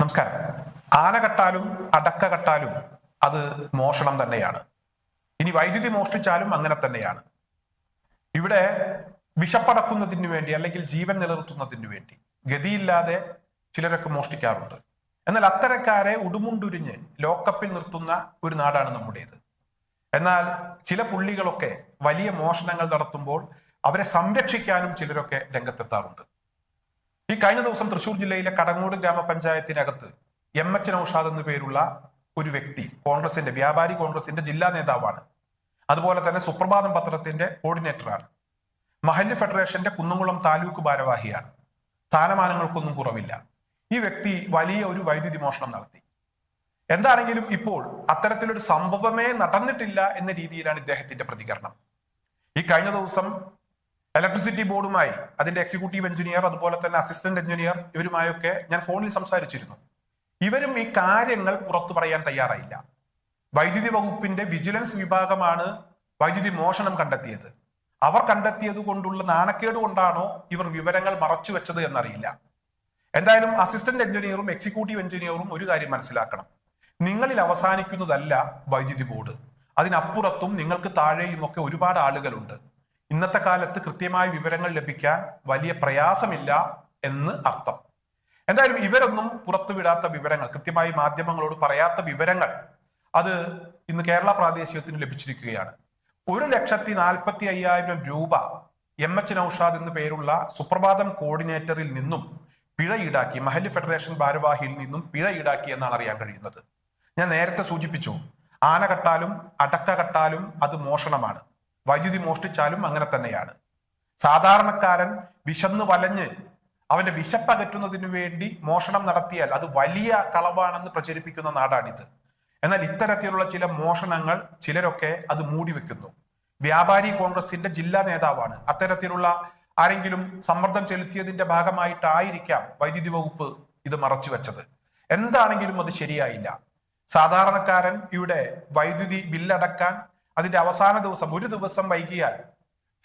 നമസ്കാരം. ആന കട്ടാലും അടക്ക കട്ടാലും അത് മോഷണം തന്നെയാണ്. ഇനി വൈദ്യുതി മോഷ്ടിച്ചാലും അങ്ങനെ തന്നെയാണ്. ഇവിടെ വിശപ്പടക്കുന്നതിന് വേണ്ടി അല്ലെങ്കിൽ ജീവൻ നിലനിർത്തുന്നതിന് വേണ്ടി ഗതിയില്ലാതെ ചിലരൊക്കെ മോഷ്ടിക്കാറുണ്ട്. എന്നാൽ അത്തരക്കാരെ ഉടുമുണ്ടുരിഞ്ഞ് ലോക്കപ്പിൽ നിർത്തുന്ന ഒരു നാടാണ് നമ്മുടേത്. എന്നാൽ ചില പുള്ളികളൊക്കെ വലിയ മോഷണങ്ങൾ നടത്തുമ്പോൾ അവരെ സംരക്ഷിക്കാനും ചിലരൊക്കെ രംഗത്തെത്താറുണ്ട്. ഈ കഴിഞ്ഞ ദിവസം തൃശൂർ ജില്ലയിലെ കടങ്ങോട് ഗ്രാമപഞ്ചായത്തിനകത്ത് എം എച്ച് നൌഷാദ് എന്നു പേരുള്ള ഒരു വ്യക്തി കോൺഗ്രസിന്റെ വ്യാപാരി കോൺഗ്രസിന്റെ ജില്ലാ നേതാവാണ്. അതുപോലെ തന്നെ സുപ്രഭാതം പത്രത്തിന്റെ കോർഡിനേറ്ററാണ് മഹല്ല് ഫെഡറേഷന്റെ കുന്നംകുളം താലൂക്ക് ഭാരവാഹിയാണ്. സ്ഥാനമാനങ്ങൾക്കൊന്നും കുറവില്ല. ഈ വ്യക്തി വലിയ ഒരു വൈദ്യുതി മോഷണം നടത്തി. എന്താണെങ്കിലും ഇപ്പോൾ അത്തരത്തിലൊരു സംഭവമേ നടന്നിട്ടില്ല എന്ന രീതിയിലാണ് ഇദ്ദേഹത്തിന്റെ പ്രതികരണം. ഈ കഴിഞ്ഞ ദിവസം ഇലക്ട്രിസിറ്റി ബോർഡുമായി അതിന്റെ എക്സിക്യൂട്ടീവ് എഞ്ചിനീയർ അതുപോലെ തന്നെ അസിസ്റ്റന്റ് എഞ്ചിനീയർ ഇവരുമായൊക്കെ ഞാൻ ഫോണിൽ സംസാരിച്ചിരുന്നു. ഇവരും ഈ കാര്യങ്ങൾ പുറത്തു പറയാൻ തയ്യാറായില്ല. വൈദ്യുതി വകുപ്പിന്റെ വിജിലൻസ് വിഭാഗമാണ് വൈദ്യുതി മോഷണം കണ്ടെത്തിയത്. അവർ കണ്ടെത്തിയത് കൊണ്ടുള്ള നാണക്കേട് കൊണ്ടാണോ ഇവർ വിവരങ്ങൾ മറച്ചു വെച്ചത് എന്നറിയില്ല. എന്തായാലും അസിസ്റ്റന്റ് എഞ്ചിനീയറും എക്സിക്യൂട്ടീവ് എഞ്ചിനീയറും ഒരു കാര്യം മനസ്സിലാക്കണം. നിങ്ങളിൽ അവസാനിക്കുന്നതല്ല വൈദ്യുതി ബോർഡ്. അതിനപ്പുറത്തും നിങ്ങൾക്ക് താഴെയുമൊക്കെ ഒരുപാട് ആളുകളുണ്ട്. ഇന്നത്തെ കാലത്ത് കൃത്യമായ വിവരങ്ങൾ ലഭിക്കാൻ വലിയ പ്രയാസമില്ല എന്ന് അർത്ഥം. എന്തായാലും ഇവരൊന്നും പുറത്തുവിടാത്ത വിവരങ്ങൾ കൃത്യമായി മാധ്യമങ്ങളോട് പറയാത്ത വിവരങ്ങൾ അത് ഇന്ന് കേരള പ്രാദേശികത്തിന് ലഭിച്ചിരിക്കുകയാണ്. ഒരു ലക്ഷത്തി നാൽപ്പത്തി അയ്യായിരം രൂപ എം എച്ച് നൌഷാദ് എന്ന് പേരുള്ള സുപ്രഭാതം കോർഡിനേറ്ററിൽ നിന്നും പിഴ ഈടാക്കി മഹൽ ഫെഡറേഷൻ ഭാരവാഹിയിൽ നിന്നും പിഴ ഈടാക്കി എന്നാണ് അറിയാൻ കഴിയുന്നത്. ഞാൻ നേരത്തെ സൂചിപ്പിച്ചു ആന കട്ടാലും അടക്ക കട്ടാലും അത് മോഷണമാണ്. വൈദ്യുതി മോഷ്ടിച്ചാലും അങ്ങനെ തന്നെയാണ്. സാധാരണക്കാരൻ വിശന്ന് വലഞ്ഞ് അവന്റെ വിശപ്പകറ്റുന്നതിന് വേണ്ടി മോഷണം നടത്തിയാൽ അത് വലിയ കളവാണെന്ന് പ്രചരിപ്പിക്കുന്ന നാടാണിത്. എന്നാൽ ഇത്തരത്തിലുള്ള ചില മോഷണങ്ങൾ ചിലരൊക്കെ അത് മൂടിവെക്കുന്നു വ്യാപാരി കോൺഗ്രസിന്റെ ജില്ലാ നേതാവാണ്. അത്തരത്തിലുള്ള ആരെങ്കിലും സമ്മർദ്ദം ചെലുത്തിയതിന്റെ ഭാഗമായിട്ടായിരിക്കാം വൈദ്യുതി വകുപ്പ് ഇത് മറച്ചു വെച്ചത്. എന്താണെങ്കിലും അത് ശരിയായില്ല. സാധാരണക്കാരൻ ഇവിടെ വൈദ്യുതി ബില്ലടക്കാൻ അതിന്റെ അവസാന ദിവസം ഒരു ദിവസം വൈകിയാൽ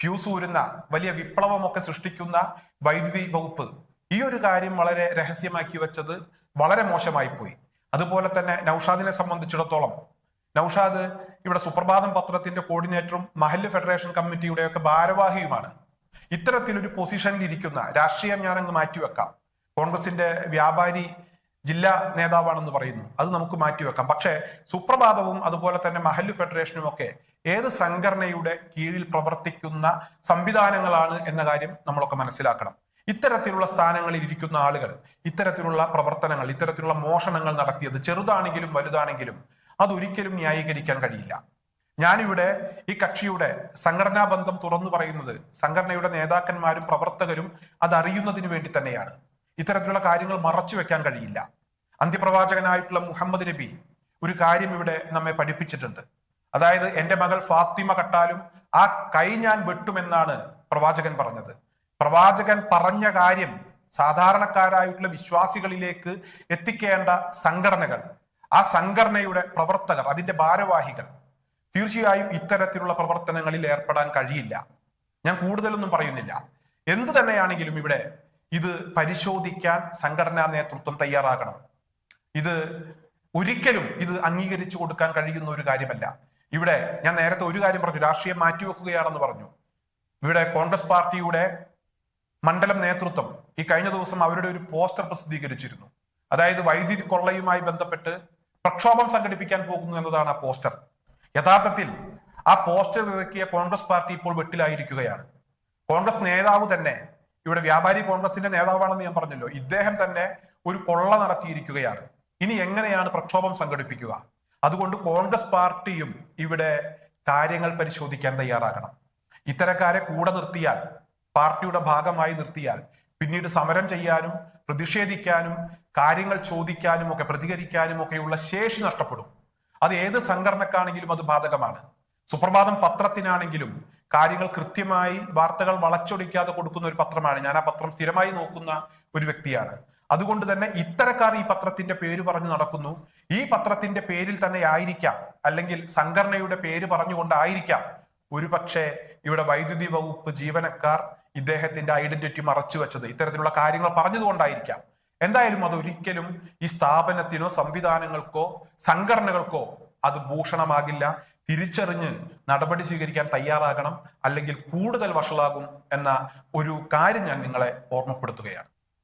ഫ്യൂസ് ഊരുന്ന വലിയ വിപ്ലവമൊക്കെ സൃഷ്ടിക്കുന്ന വൈദ്യുതി വകുപ്പ് ഈ ഒരു കാര്യം വളരെ രഹസ്യമാക്കി വെച്ചത് വളരെ മോശമായി പോയി അതുപോലെ തന്നെ നൌഷാദിനെ സംബന്ധിച്ചിടത്തോളം നൌഷാദ് ഇവിടെ സുപ്രഭാതം പത്രത്തിന്റെ കോർഡിനേറ്ററും മഹല്ല് ഫെഡറേഷൻ കമ്മിറ്റിയുടെ ഒക്കെ ഭാരവാഹിയുമാണ്. ഇത്തരത്തിലൊരു പൊസിഷനിൽ ഇരിക്കുന്ന രാഷ്ട്രീയം ഞാനങ്ങ് മാറ്റിവെക്കാം. കോൺഗ്രസിന്റെ വ്യാപാരി ജില്ലാ നേതാവാണെന്ന് പറയുന്നു. അത് നമുക്ക് മാറ്റിവെക്കാം പക്ഷേ സുപ്രഭാതവും അതുപോലെ തന്നെ മഹല്ല് ഫെഡറേഷനും ഒക്കെ ഏത് സംഘടനയുടെ കീഴിൽ പ്രവർത്തിക്കുന്ന സംവിധാനങ്ങളാണ് എന്ന കാര്യം നമ്മളൊക്കെ മനസ്സിലാക്കണം. ഇത്തരത്തിലുള്ള സ്ഥാനങ്ങളിൽ ഇരിക്കുന്ന ആളുകൾ ഇത്തരത്തിലുള്ള പ്രവർത്തനങ്ങൾ ഇത്തരത്തിലുള്ള മോഷണങ്ങൾ നടത്തിയത് ചെറുതാണെങ്കിലും വലുതാണെങ്കിലും അതൊരിക്കലും ന്യായീകരിക്കാൻ കഴിയില്ല. ഞാനിവിടെ ഈ കക്ഷിയുടെ സംഘടനാ ബന്ധം തുറന്നു പറയുന്നത് സംഘടനയുടെ നേതാക്കന്മാരും പ്രവർത്തകരും അതറിയുന്നതിന് വേണ്ടി തന്നെയാണ്. ഇത്തരത്തിലുള്ള കാര്യങ്ങൾ മറച്ചു വെക്കാൻ കഴിയില്ല. അന്ത്യപ്രവാചകനായിട്ടുള്ള മുഹമ്മദ് നബി ഒരു കാര്യം ഇവിടെ നമ്മെ പഠിപ്പിച്ചിട്ടുണ്ട്. അതായത് എന്റെ മകൾ ഫാത്തിമ കട്ടാലും ആ കൈ ഞാൻ വെട്ടുമെന്നാണ് പ്രവാചകൻ പറഞ്ഞത്. പ്രവാചകൻ പറഞ്ഞ കാര്യം സാധാരണക്കാരായിട്ടുള്ള വിശ്വാസികളിലേക്ക് എത്തിക്കേണ്ട സംഘടനകൾ ആ സംഘടനയുടെ പ്രവർത്തകർ അതിന്റെ ഭാരവാഹികൾ തീർച്ചയായും ഇത്തരത്തിലുള്ള പ്രവർത്തനങ്ങളിൽ ഏർപ്പെടാൻ കഴിയില്ല. ഞാൻ കൂടുതലൊന്നും പറയുന്നില്ല. എന്തു തന്നെയാണെങ്കിലും ഇവിടെ ഇത് പരിശോധിക്കാൻ സംഘടനാ നേതൃത്വം തയ്യാറാകണം. ഇത് ഒരിക്കലും ഇത് അംഗീകരിച്ചു കൊടുക്കാൻ കഴിയുന്ന ഒരു കാര്യമല്ല. ഇവിടെ ഞാൻ നേരത്തെ ഒരു കാര്യം പറഞ്ഞു രാഷ്ട്രീയം മാറ്റിവെക്കുകയാണെന്ന് പറഞ്ഞു. ഇവിടെ കോൺഗ്രസ് പാർട്ടിയുടെ മണ്ഡലം നേതൃത്വം ഈ കഴിഞ്ഞ ദിവസം അവരുടെ ഒരു പോസ്റ്റർ പ്രസിദ്ധീകരിച്ചിരുന്നു. അതായത് വൈദ്യുതി കൊള്ളയുമായി ബന്ധപ്പെട്ട് പ്രക്ഷോഭം സംഘടിപ്പിക്കാൻ പോകുന്നു എന്നതാണ് ആ പോസ്റ്റർ. യഥാർത്ഥത്തിൽ ആ പോസ്റ്റർ ഇറക്കിയ കോൺഗ്രസ് പാർട്ടി ഇപ്പോൾ വെട്ടിലായിരിക്കുകയാണ്. കോൺഗ്രസ് നേതാവ് തന്നെ ഇവിടെ വ്യാപാരി കോൺഗ്രസിന്റെ നേതാവാണെന്ന് ഞാൻ പറഞ്ഞല്ലോ. ഇദ്ദേഹം തന്നെ ഒരു കൊള്ള നടത്തിയിരിക്കുകയാണ്. ഇനി എങ്ങനെയാണ് പ്രക്ഷോഭം സംഘടിപ്പിക്കുക? അതുകൊണ്ട് കോൺഗ്രസ് പാർട്ടിയും ഇവിടെ കാര്യങ്ങൾ പരിശോധിക്കാൻ തയ്യാറാകണം. ഇത്തരക്കാരെ കൂടെ നിർത്തിയാൽ പാർട്ടിയുടെ ഭാഗമായി നിർത്തിയാൽ പിന്നീട് സമരം ചെയ്യാനും പ്രതിഷേധിക്കാനും കാര്യങ്ങൾ ചോദിക്കാനും ഒക്കെ പ്രതികരിക്കാനും ഒക്കെയുള്ള ശേഷി നഷ്ടപ്പെടും. അത് ഏത് സംഘടനക്കാണെങ്കിലും അത് ബാധകമാണ്. സുപ്രഭാതം പത്രത്തിനാണെങ്കിലും കാര്യങ്ങൾ കൃത്യമായി വാർത്തകൾ വളച്ചൊടിക്കാതെ കൊടുക്കുന്ന ഒരു പത്രമാണ്. ഞാൻ ആ പത്രം സ്ഥിരമായി നോക്കുന്ന ഒരു വ്യക്തിയാണ്. അതുകൊണ്ട് തന്നെ ഇത്തരക്കാർ ഈ പത്രത്തിന്റെ പേര് പറഞ്ഞു നടക്കുന്നു. ഈ പത്രത്തിന്റെ പേരിൽ തന്നെ ആയിരിക്കാം അല്ലെങ്കിൽ സംഘടനയുടെ പേര് പറഞ്ഞുകൊണ്ടായിരിക്കാം ഒരുപക്ഷെ ഇവിടെ വൈദ്യുതി വകുപ്പ് ജീവനക്കാർ ഇദ്ദേഹത്തിന്റെ ഐഡന്റിറ്റി മറച്ചു വെച്ചത്. ഇത്തരത്തിലുള്ള കാര്യങ്ങൾ പറഞ്ഞതുകൊണ്ടായിരിക്കാം. എന്തായാലും അത് ഒരിക്കലും ഈ സ്ഥാപനത്തിനോ സംവിധാനങ്ങൾക്കോ സംഘടനകൾക്കോ അത് ഭൂഷണമാകില്ല. തിരിച്ചറിഞ്ഞ് നടപടി സ്വീകരിക്കാൻ തയ്യാറാകണം അല്ലെങ്കിൽ കൂടുതൽ വഷളാകും എന്ന ഒരു കാര്യം ഞാൻ നിങ്ങളെ ഓർമ്മപ്പെടുത്തുകയാണ്.